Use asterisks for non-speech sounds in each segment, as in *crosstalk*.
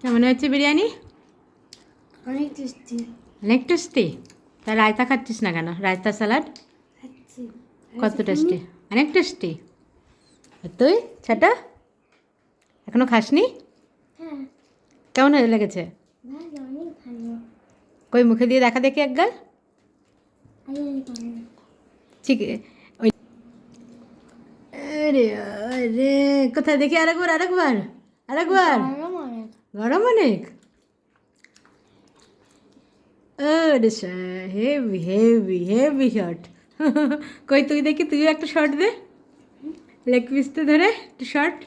কেমন হয়েছে বিরিয়ানি? অনেক টেস্টি অনেক টেস্টি তা রায়তা খাচ্ছিস না কেন? রায়তা স্যালাড কত টেস্টি অনেক টেস্টি তুই? ছাটা? এখনও খাসনি? হ্যাঁ। কেমন লেগেছে? কই মুখে দিয়ে দেখা দেখি একবার আরে ঠিক ওই আরে আরে কোথায় দেখি আরেকবার আরেকবার আরেকবার? গরম অনেক? আরে হেভি হেভি হেভি শট কই তুই দেখি তুই একটা শট দে। লেগ পিসতে ধরে, একটু শট *laughs*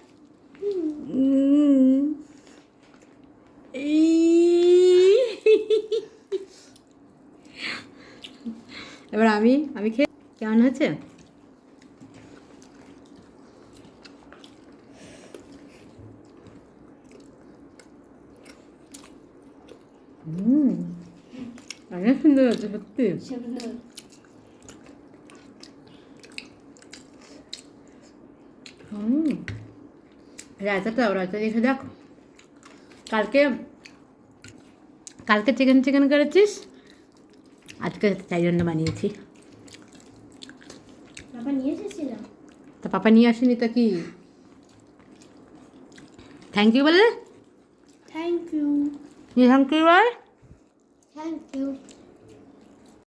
এবার আমি আমি খেয়ে, কেমন হয়েছে? হুম অনেক সুন্দর হচ্ছে সত্যি হুম রায়তাটা রায়তা দেখে দেখ কালকে কালকে চিকেন চিকেন করেছিস আজকে তাই জন্য বানিয়েছি তা পাপা নিয়ে আসেনি তো কি থ্যাংক ইউ বলে থ্যাংক ইউ থ্যাংক ইউ বল থ্যাংক ইউ